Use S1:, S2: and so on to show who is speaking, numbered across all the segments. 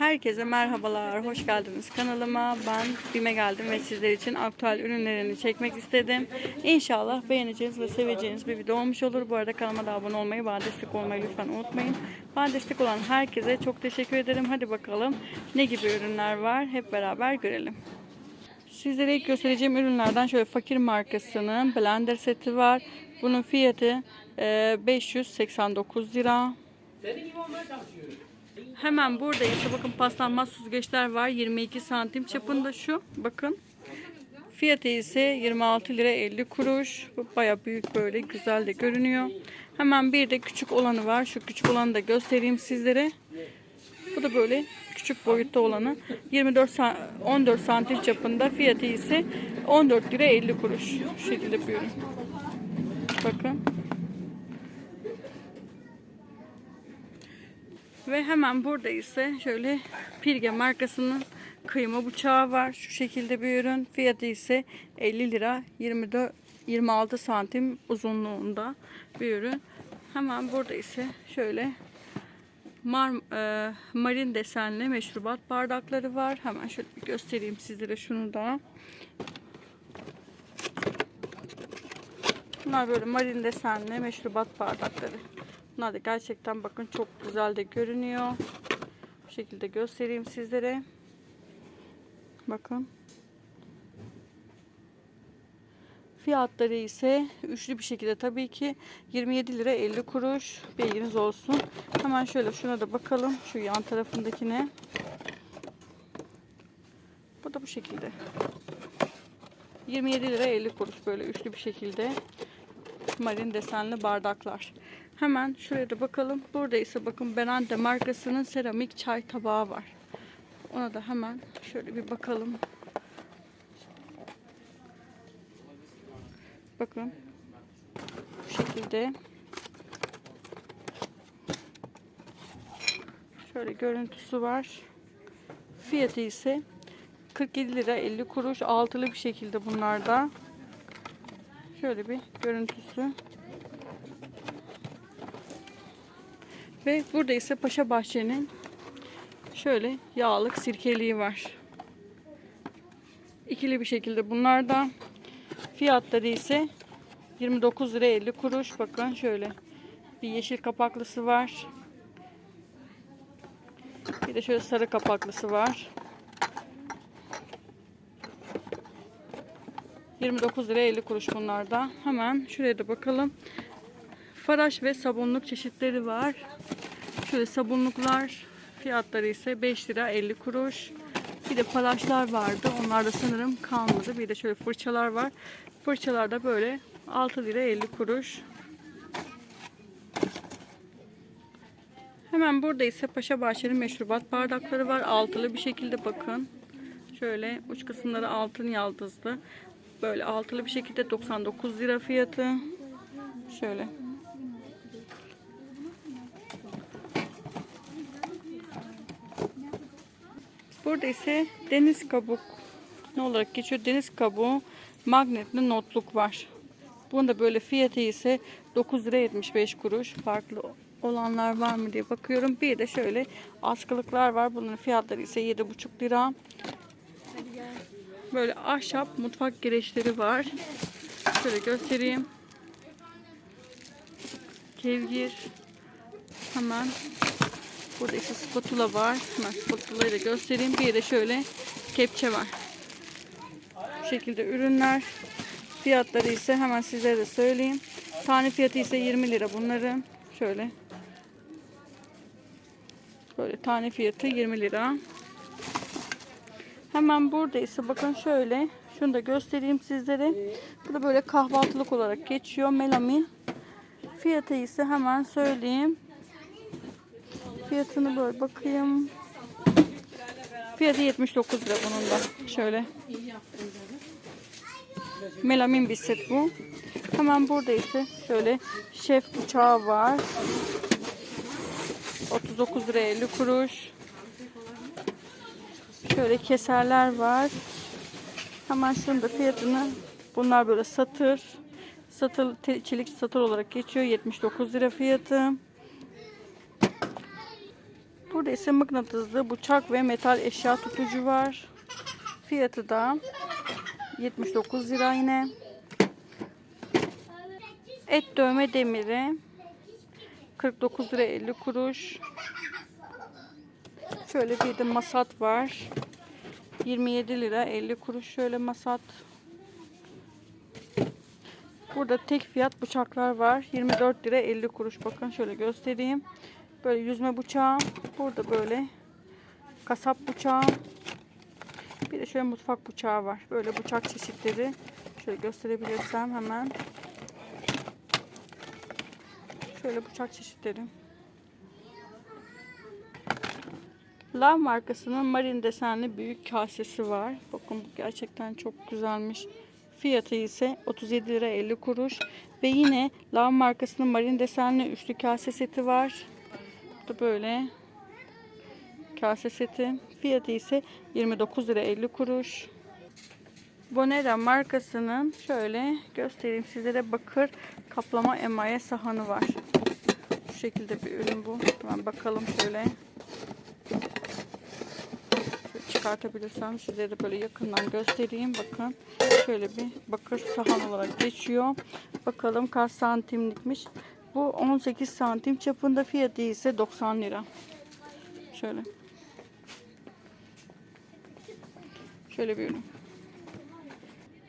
S1: Herkese merhabalar, hoş geldiniz kanalıma. Ben Bime geldim ve sizler için aktüel ürünlerini çekmek istedim. İnşallah beğeneceğiniz ve seveceğiniz bir video olmuş olur. Bu arada kanalıma da abone olmayı, bana destek olmayı lütfen unutmayın. Bana destek olan herkese çok teşekkür ederim. Hadi bakalım ne gibi ürünler var hep beraber görelim. Sizlere ilk göstereceğim ürünlerden şöyle fakir markasının blender seti var. Bunun fiyatı e, 589 lira. Hemen burada ise bakın paslanmaz süzgeçler var. 22 santim çapında şu. Bakın. Fiyatı ise 26 lira 50 kuruş. Baya büyük böyle güzel de görünüyor. Hemen bir de küçük olanı var. Şu küçük olanı da göstereyim sizlere. Bu da böyle küçük boyutta olanı. 24 sa- 14 santim çapında. Fiyatı ise 14 lira 50 kuruş. Şu şekilde bir ürün. Bakın. Ve hemen burada ise şöyle Pirge markasının kıyma bıçağı var. Şu şekilde bir ürün. Fiyatı ise 50 lira 24 26 santim uzunluğunda bir ürün. Hemen burada ise şöyle mar, e, marin desenli meşrubat bardakları var. Hemen şöyle bir göstereyim sizlere şunu da. Bunlar böyle marin desenli meşrubat bardakları. Bunlar da gerçekten bakın çok güzel de görünüyor. Bu şekilde göstereyim sizlere. Bakın. Fiyatları ise üçlü bir şekilde tabii ki 27 lira 50 kuruş. Bilginiz olsun. Hemen şöyle şuna da bakalım. Şu yan tarafındakine. Bu da bu şekilde. 27 lira 50 kuruş böyle üçlü bir şekilde marin desenli bardaklar. Hemen şuraya da bakalım. Burada ise bakın Benante markasının seramik çay tabağı var. Ona da hemen şöyle bir bakalım. Bakın. Bu şekilde. Şöyle görüntüsü var. Fiyatı ise 47 lira 50 kuruş. Altılı bir şekilde bunlarda. Şöyle bir görüntüsü. Ve burada ise Paşa Bahçe'nin şöyle yağlık sirkeliği var. İkili bir şekilde bunlar da fiyatları ise 29 lira 50 kuruş. Bakın şöyle bir yeşil kapaklısı var. Bir de şöyle sarı kapaklısı var. 29 lira 50 kuruş bunlarda. Hemen şuraya da bakalım. Faraş ve sabunluk çeşitleri var. Şöyle sabunluklar fiyatları ise 5 lira 50 kuruş. Bir de palaşlar vardı. Onlar da sanırım kalmadı. Bir de şöyle fırçalar var. Fırçalar da böyle 6 lira 50 kuruş. Hemen burada ise Paşa Bahçe'nin meşrubat bardakları var. Altılı bir şekilde bakın. Şöyle uç kısımları altın yaldızlı. Böyle altılı bir şekilde 99 lira fiyatı. Şöyle. Burada ise deniz kabuk ne olarak geçiyor? Deniz kabuğu magnetli notluk var. Bunun da böyle fiyatı ise 9 lira 75 kuruş. Farklı olanlar var mı diye bakıyorum. Bir de şöyle askılıklar var. Bunların fiyatları ise 7,5 lira. Böyle ahşap mutfak gereçleri var. Şöyle göstereyim. Kevgir. Hemen burada ise spatula var. Hemen spatulayı da göstereyim. Bir de şöyle kepçe var. Bu şekilde ürünler. Fiyatları ise hemen sizlere de söyleyeyim. Tane fiyatı ise 20 lira bunların. Şöyle. Böyle tane fiyatı 20 lira. Hemen burada ise bakın şöyle. Şunu da göstereyim sizlere. Bu da böyle kahvaltılık olarak geçiyor. Melamin. Fiyatı ise hemen söyleyeyim. Fiyatını böyle bakayım. Fiyatı 79 lira bunun da. Şöyle. Melamin bir set bu. Hemen burada ise şöyle şef bıçağı var. 39 lira 50 kuruş. Şöyle keserler var. Hemen şunun da fiyatını bunlar böyle satır. Satır çelik satır olarak geçiyor. 79 lira fiyatı. Burada ise mıknatıslı bıçak ve metal eşya tutucu var. Fiyatı da 79 lira yine. Et dövme demiri 49 lira 50 kuruş. Şöyle bir de masat var. 27 lira 50 kuruş şöyle masat. Burada tek fiyat bıçaklar var. 24 lira 50 kuruş. Bakın şöyle göstereyim. Böyle yüzme bıçağı. Burada böyle kasap bıçağı. Bir de şöyle mutfak bıçağı var. Böyle bıçak çeşitleri. Şöyle gösterebilirsem hemen. Şöyle bıçak çeşitleri. Lav markasının marin desenli büyük kasesi var. Bakın bu gerçekten çok güzelmiş. Fiyatı ise 37 lira 50 kuruş. Ve yine Lav markasının marin desenli üçlü kase seti var. Bu da böyle kase seti. Fiyatı ise 29 lira 50 kuruş. Bonera markasının şöyle göstereyim sizlere bakır kaplama emaye sahanı var. Bu şekilde bir ürün bu. Hemen bakalım şöyle. Şöyle çıkartabilirsem size de böyle yakından göstereyim. Bakın şöyle bir bakır sahan olarak geçiyor. Bakalım kaç santimlikmiş. Bu 18 santim çapında fiyatı ise 90 lira. Şöyle. Şöyle bir ürün.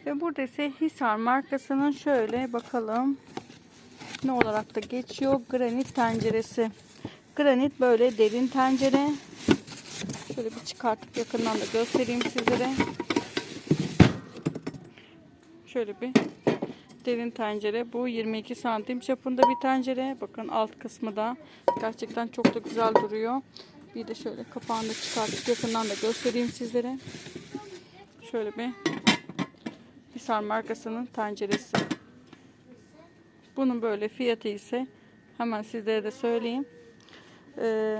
S1: Ve burada ise Hisar markasının şöyle bakalım ne olarak da geçiyor. Granit tenceresi. Granit böyle derin tencere. Şöyle bir çıkartıp yakından da göstereyim sizlere. Şöyle bir derin tencere. Bu 22 santim çapında bir tencere. Bakın alt kısmı da gerçekten çok da güzel duruyor. Bir de şöyle kapağını da çıkartıp yakından da göstereyim sizlere. Şöyle bir Hisar markasının tenceresi. Bunun böyle fiyatı ise hemen sizlere de söyleyeyim. Ee,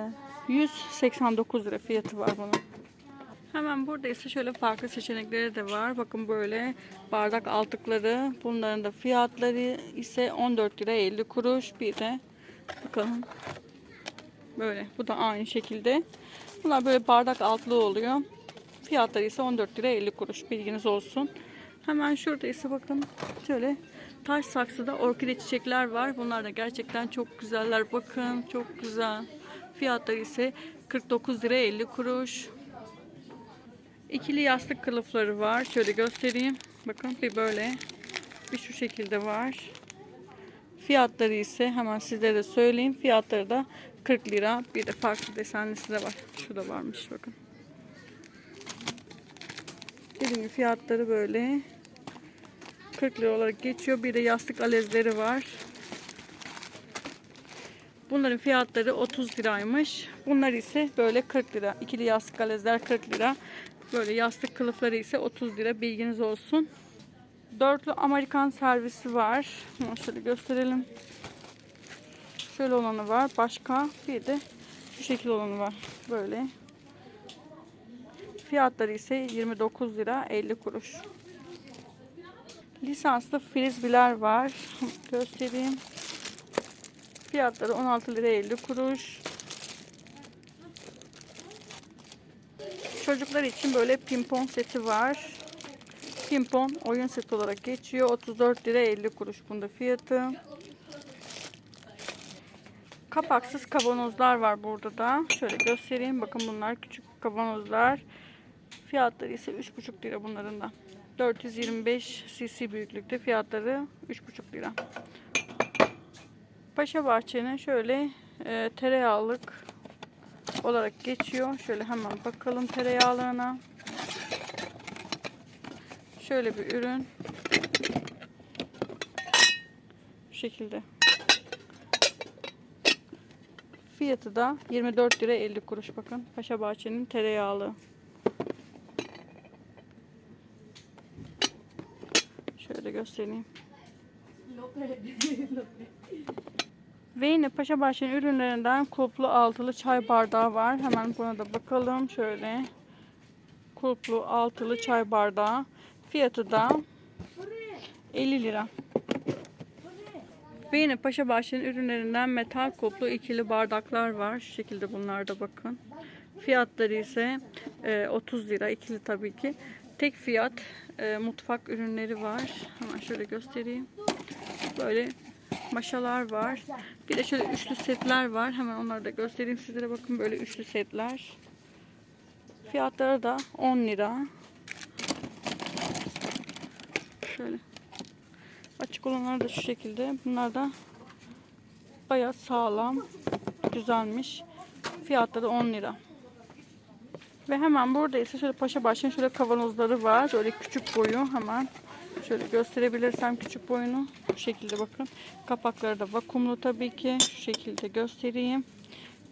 S1: 189 lira fiyatı var bunun. Hemen burada ise şöyle farklı seçenekleri de var. Bakın böyle bardak altıkları. Bunların da fiyatları ise 14 lira 50 kuruş. Bir de bakalım. Böyle. Bu da aynı şekilde. Bunlar böyle bardak altlığı oluyor. Fiyatları ise 14 lira 50 kuruş. Bilginiz olsun. Hemen şurada ise bakın şöyle taş saksıda orkide çiçekler var. Bunlar da gerçekten çok güzeller. Bakın çok güzel. Fiyatları ise 49 lira 50 kuruş. İkili yastık kılıfları var. Şöyle göstereyim. Bakın bir böyle bir şu şekilde var. Fiyatları ise hemen sizlere de söyleyeyim. Fiyatları da 40 lira. Bir de farklı desenlisi de var. Şurada varmış bakın. Dediğim fiyatları böyle 40 lira olarak geçiyor. Bir de yastık alezleri var. Bunların fiyatları 30 liraymış. Bunlar ise böyle 40 lira. İkili yastık alezler 40 lira. Böyle yastık kılıfları ise 30 lira. Bilginiz olsun. Dörtlü Amerikan servisi var. Bunu şöyle gösterelim. Şöyle olanı var. Başka bir de şu şekil olanı var. Böyle. Fiyatları ise 29 lira 50 kuruş. Lisanslı frizbiler var. Göstereyim. Fiyatları 16 lira 50 kuruş. Çocuklar için böyle pimpon seti var. Pimpon oyun seti olarak geçiyor. 34 lira 50 kuruş bunda fiyatı. Kapaksız kavanozlar var burada da. Şöyle göstereyim. Bakın bunlar küçük kavanozlar. Fiyatları ise 3,5 lira bunların da. 425 cc büyüklükte fiyatları 3,5 lira. Paşa Bahçe'nin şöyle e, tereyağlık olarak geçiyor. Şöyle hemen bakalım tereyağlarına. Şöyle bir ürün. Bu şekilde. Fiyatı da 24 lira 50 kuruş bakın. Paşa Bahçe'nin tereyağlı. Şöyle göstereyim. Ve yine Paşa Bahçe'nin ürünlerinden kulplu altılı çay bardağı var. Hemen buna da bakalım. Şöyle. Kulplu altılı çay bardağı. Fiyatı da 50 lira. Ve yine Paşa Bahçe'nin ürünlerinden metal koplu ikili bardaklar var. Şu şekilde bunlar da bakın. Fiyatları ise e, 30 lira. ikili tabii ki. Tek fiyat e, mutfak ürünleri var. Hemen şöyle göstereyim. Böyle maşalar var. Bir de şöyle üçlü setler var. Hemen onları da göstereyim sizlere. Bakın böyle üçlü setler. Fiyatları da 10 lira. Şöyle. Açık olanlar da şu şekilde. Bunlar da bayağı sağlam. Güzelmiş. Fiyatları 10 lira. Ve hemen burada ise şöyle Paşa Bahçe'nin şöyle kavanozları var. Böyle küçük boyu hemen. Şöyle gösterebilirsem küçük boyunu. Bu şekilde bakın. Kapakları da vakumlu tabii ki. Şu şekilde göstereyim.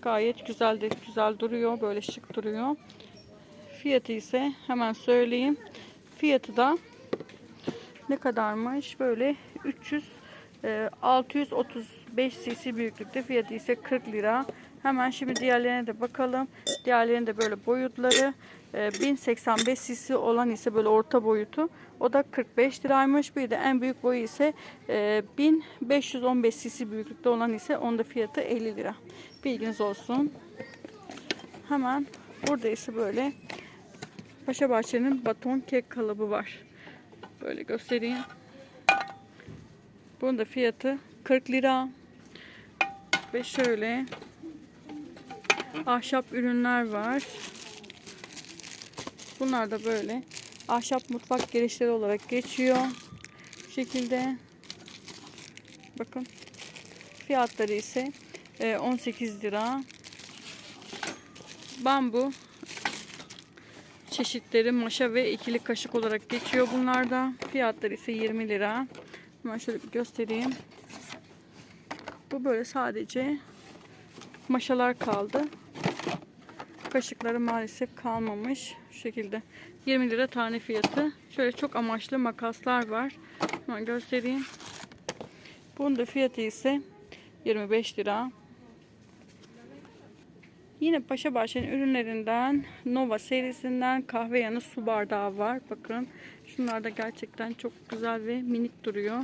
S1: Gayet güzel de güzel duruyor. Böyle şık duruyor. Fiyatı ise hemen söyleyeyim. Fiyatı da ne kadarmış? Böyle 300 e, 635 cc büyüklükte fiyatı ise 40 lira. Hemen şimdi diğerlerine de bakalım. Diğerlerinin de böyle boyutları e, 1085 cc olan ise böyle orta boyutu. O da 45 liraymış. Bir de en büyük boyu ise e, 1515 cc büyüklükte olan ise onda fiyatı 50 lira. Bilginiz olsun. Hemen burada ise böyle Paşa Bahçe'nin baton kek kalıbı var. Böyle göstereyim. Bunun da fiyatı 40 lira. Ve şöyle ahşap ürünler var. Bunlar da böyle ahşap mutfak girişleri olarak geçiyor. Bu şekilde. Bakın. Fiyatları ise e, 18 lira. Bambu çeşitleri maşa ve ikili kaşık olarak geçiyor bunlarda. Fiyatları ise 20 lira. Hemen şöyle bir göstereyim. Bu böyle sadece maşalar kaldı. Kaşıkları maalesef kalmamış. Şu şekilde 20 lira tane fiyatı. Şöyle çok amaçlı makaslar var. Hemen göstereyim. Bunun da fiyatı ise 25 lira. Yine Paşa Bahçe'nin ürünlerinden Nova serisinden kahve yanı su bardağı var. Bakın şunlar da gerçekten çok güzel ve minik duruyor.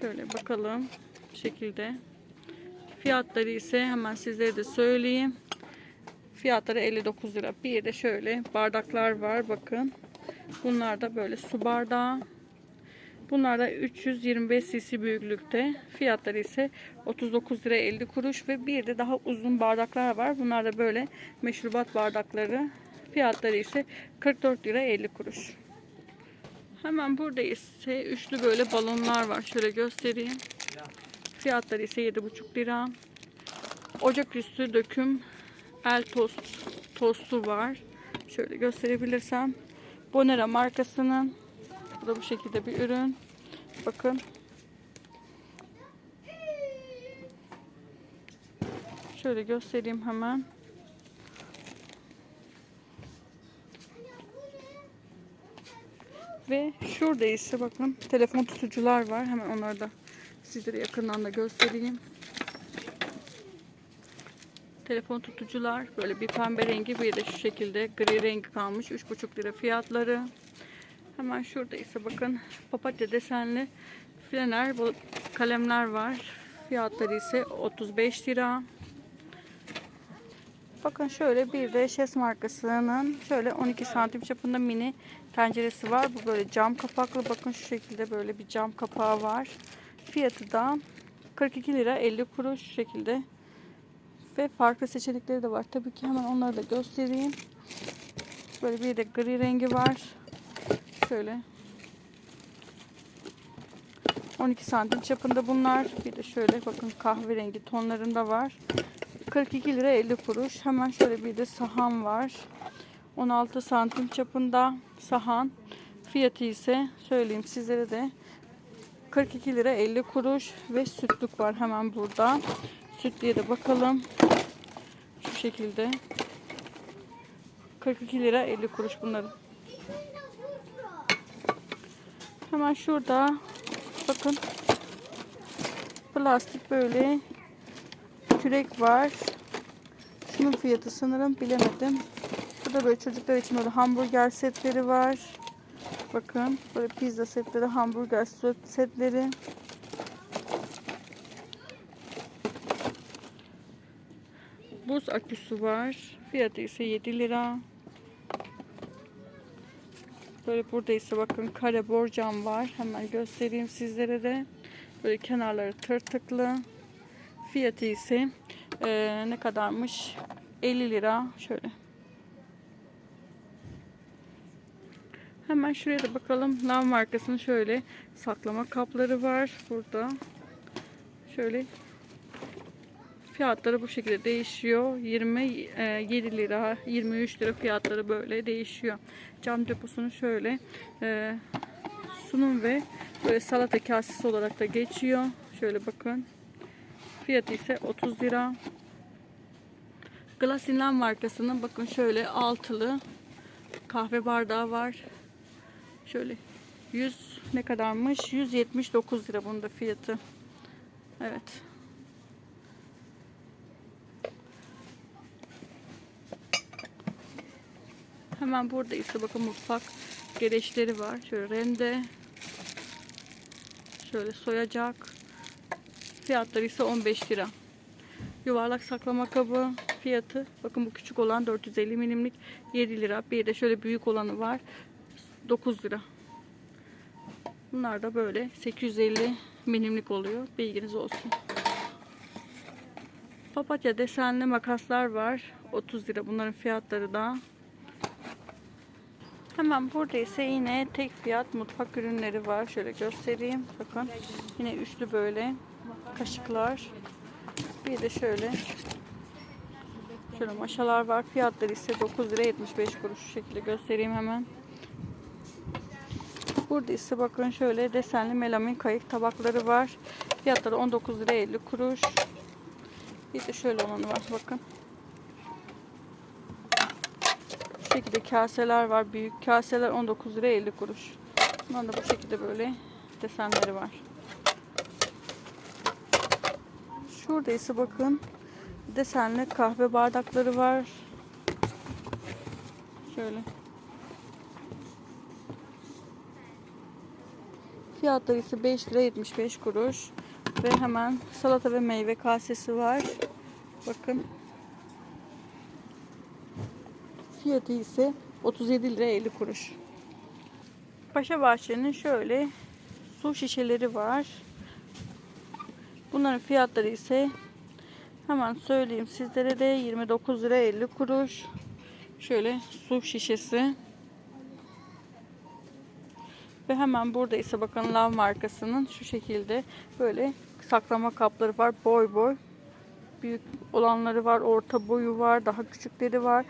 S1: Şöyle bakalım. Şekilde. Fiyatları ise hemen sizlere de söyleyeyim. Fiyatları 59 lira. Bir de şöyle bardaklar var. Bakın. Bunlar da böyle su bardağı. Bunlar da 325 cc büyüklükte. Fiyatları ise 39 lira 50 kuruş ve bir de daha uzun bardaklar var. Bunlar da böyle meşrubat bardakları. Fiyatları ise 44 lira 50 kuruş. Hemen burada ise üçlü böyle balonlar var. Şöyle göstereyim. Fiyatları ise 7,5 lira. Ocaküstü döküm el tost tostu var. Şöyle gösterebilirsem. Bonera markasının bu da bu şekilde bir ürün. Bakın. Şöyle göstereyim hemen. Ve şurada ise bakın telefon tutucular var. Hemen onları da sizlere yakından da göstereyim. Telefon tutucular böyle bir pembe rengi bir de şu şekilde gri rengi kalmış. 3,5 lira fiyatları. Hemen şurada ise bakın papatya desenli flener bu kalemler var. Fiyatları ise 35 lira. Bakın şöyle bir de Şes markasının şöyle 12 santim çapında mini tenceresi var. Bu böyle cam kapaklı. Bakın şu şekilde böyle bir cam kapağı var. Fiyatı da 42 lira 50 kuruş şu şekilde. Ve farklı seçenekleri de var. Tabii ki hemen onları da göstereyim. Böyle bir de gri rengi var. Şöyle 12 santim çapında bunlar. Bir de şöyle bakın kahverengi tonlarında var. 42 lira 50 kuruş. Hemen şöyle bir de sahan var. 16 santim çapında sahan. Fiyatı ise söyleyeyim sizlere de 42 lira 50 kuruş ve sütlük var hemen burada. Sütlüye de bakalım. Şu şekilde. 42 lira 50 kuruş bunların. Hemen şurada bakın plastik böyle kürek var. Şunun fiyatı sanırım bilemedim. Burada böyle çocuklar için böyle hamburger setleri var. Bakın böyle pizza setleri, hamburger setleri. Buz aküsü var. Fiyatı ise 7 lira. Böyle burada ise bakın kare borcam var. Hemen göstereyim sizlere de. Böyle kenarları tırtıklı. Fiyatı ise eee, ne kadarmış? 50 lira. Şöyle. Hemen şuraya da bakalım. Lav markasının şöyle saklama kapları var. Burada. Şöyle Fiyatları bu şekilde değişiyor. 27 lira, 23 lira fiyatları böyle değişiyor. Cam deposunu şöyle e, sunum ve böyle salata kasesi olarak da geçiyor. Şöyle bakın. Fiyatı ise 30 lira. Glasinlan markasının bakın şöyle altılı kahve bardağı var. Şöyle 100 ne kadarmış? 179 lira bunun da fiyatı. Evet. Hemen burada ise bakın mutfak gereçleri var. Şöyle rende. Şöyle soyacak. Fiyatları ise 15 lira. Yuvarlak saklama kabı fiyatı. Bakın bu küçük olan 450 milimlik 7 lira. Bir de şöyle büyük olanı var. 9 lira. Bunlar da böyle 850 milimlik oluyor. Bilginiz olsun. Papatya desenli makaslar var. 30 lira. Bunların fiyatları da. Hemen burada ise yine tek fiyat mutfak ürünleri var. Şöyle göstereyim. Bakın. Yine üçlü böyle kaşıklar. Bir de şöyle şöyle maşalar var. Fiyatları ise 9 lira 75 kuruş. Şu şekilde göstereyim hemen. Burada ise bakın şöyle desenli melamin kayık tabakları var. Fiyatları 19 lira 50 kuruş. Bir de şöyle olanı var bakın. Bu şekilde kaseler var. Büyük kaseler 19 lira 50 kuruş. Bunların da bu şekilde böyle desenleri var. Şurada ise bakın desenli kahve bardakları var. Şöyle. Fiyatları ise 5 lira 75 kuruş. Ve hemen salata ve meyve kasesi var. Bakın. Fiyatı ise 37 lira 50 kuruş. Paşa Bahçe'nin şöyle su şişeleri var. Bunların fiyatları ise hemen söyleyeyim sizlere de 29 lira 50 kuruş. Şöyle su şişesi. Ve hemen burada ise bakın Lav markasının şu şekilde böyle saklama kapları var. Boy boy. Büyük olanları var. Orta boyu var. Daha küçükleri var.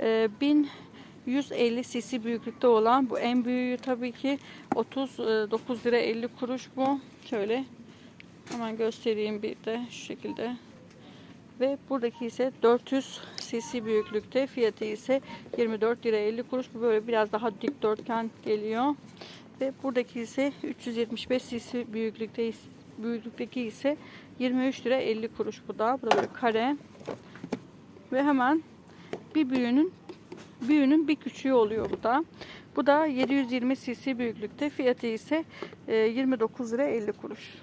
S1: Ee, 1150 cc büyüklükte olan bu en büyüğü tabii ki 39 lira 50 kuruş bu. Şöyle hemen göstereyim bir de şu şekilde. Ve buradaki ise 400 cc büyüklükte. Fiyatı ise 24 lira 50 kuruş. Bu böyle biraz daha dikdörtgen geliyor. Ve buradaki ise 375 cc büyüklükte büyüklükteki ise 23 lira 50 kuruş bu da. Bu da böyle kare. Ve hemen bir büyüğünün büyüğünün bir küçüğü oluyor bu da. Bu da 720 cc büyüklükte. Fiyatı ise e, 29 lira 50 kuruş.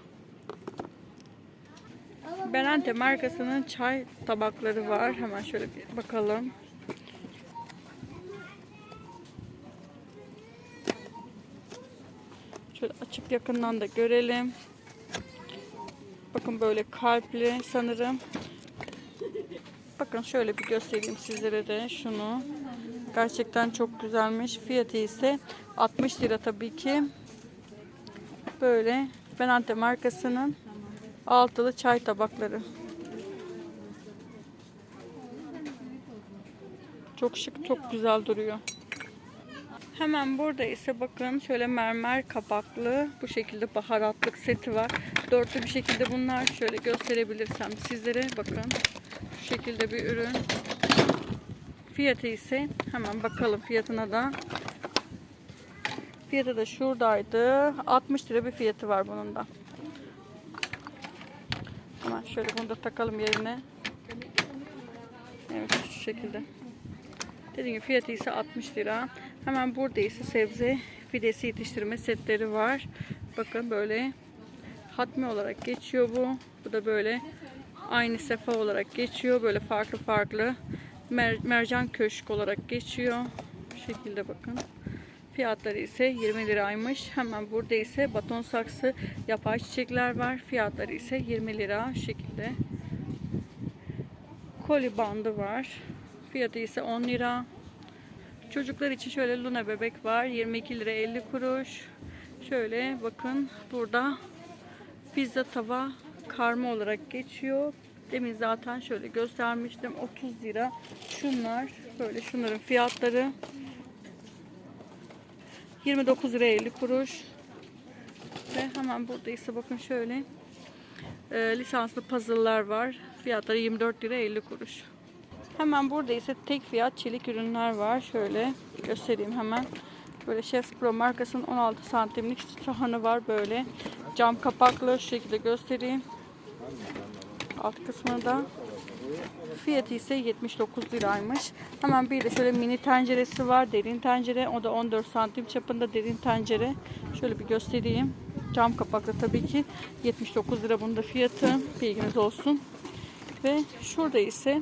S1: Benante markasının çay tabakları var. Hemen şöyle bir bakalım. Şöyle açık yakından da görelim. Bakın böyle kalpli sanırım. Bakın şöyle bir göstereyim sizlere de şunu. Gerçekten çok güzelmiş. Fiyatı ise 60 lira tabii ki. Böyle Benante markasının altılı çay tabakları. Çok şık, çok güzel duruyor. Hemen burada ise bakın şöyle mermer kapaklı bu şekilde baharatlık seti var. Dörtlü bir şekilde bunlar şöyle gösterebilirsem sizlere bakın. Şu şekilde bir ürün. Fiyatı ise hemen bakalım fiyatına da. Fiyatı da şuradaydı. 60 lira bir fiyatı var bunun da. Hemen şöyle bunu da takalım yerine. Evet şu şekilde. Dediğim gibi fiyatı ise 60 lira. Hemen burada ise sebze fidesi yetiştirme setleri var. Bakın böyle hatmi olarak geçiyor bu. Bu da böyle aynı sefa olarak geçiyor. Böyle farklı farklı mer- mercan köşk olarak geçiyor. Bu şekilde bakın. Fiyatları ise 20 liraymış. Hemen burada ise baton saksı yapay çiçekler var. Fiyatları ise 20 lira şekilde. Koli bandı var. Fiyatı ise 10 lira. Çocuklar için şöyle Luna bebek var. 22 lira 50 kuruş. Şöyle bakın burada pizza tava karma olarak geçiyor. Demin zaten şöyle göstermiştim. 30 lira. Şunlar böyle şunların fiyatları 29 lira 50 kuruş. Ve hemen burada ise bakın şöyle e, lisanslı puzzle'lar var. Fiyatları 24 lira 50 kuruş. Hemen burada ise tek fiyat çelik ürünler var. Şöyle göstereyim hemen. Böyle Chef Pro markasının 16 santimlik sahanı var böyle. Cam kapaklı şu şekilde göstereyim. Alt kısmında. Fiyatı ise 79 liraymış. Hemen bir de şöyle mini tenceresi var. Derin tencere. O da 14 santim çapında derin tencere. Şöyle bir göstereyim. Cam kapaklı tabii ki. 79 lira bunda fiyatı. Bilginiz olsun. Ve şurada ise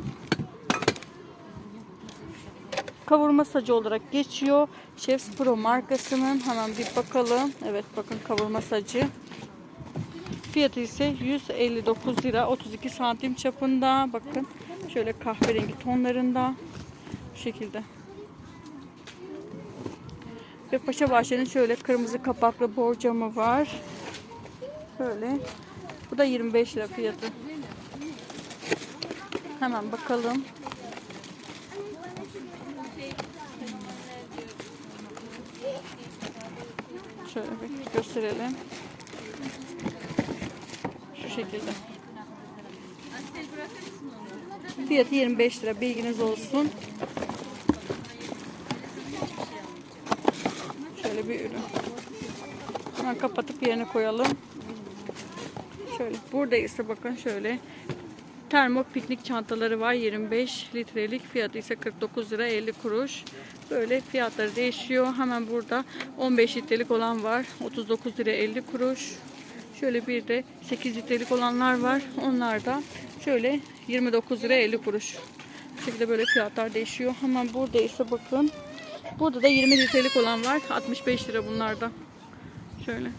S1: kavurma sacı olarak geçiyor. Chefs Pro markasının hemen bir bakalım. Evet bakın kavurma sacı. Fiyatı ise 159 lira 32 santim çapında. Bakın şöyle kahverengi tonlarında. Bu şekilde. Ve Paşa Bahçe'nin şöyle kırmızı kapaklı borcamı var. Böyle. Bu da 25 lira fiyatı. Hemen bakalım. Şöyle bir gösterelim. Şu şekilde. Fiyatı 25 lira. Bilginiz olsun. Şöyle bir ürün. Hemen kapatıp yerine koyalım. Şöyle. Burada ise bakın şöyle termo piknik çantaları var. 25 litrelik fiyatı ise 49 lira 50 kuruş. Böyle fiyatları değişiyor. Hemen burada 15 litrelik olan var. 39 lira 50 kuruş. Şöyle bir de 8 litrelik olanlar var. Onlar da şöyle 29 lira 50 kuruş. Bu şekilde böyle fiyatlar değişiyor. Hemen burada ise bakın. Burada da 20 litrelik olan var. 65 lira bunlarda şöyle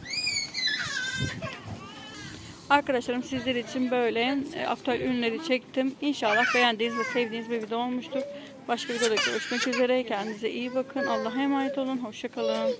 S1: Arkadaşlarım sizler için böyle e, aktüel ürünleri çektim. İnşallah beğendiğiniz ve sevdiğiniz bir video olmuştur. Başka videoda görüşmek üzere. Kendinize iyi bakın. Allah'a emanet olun. Hoşçakalın.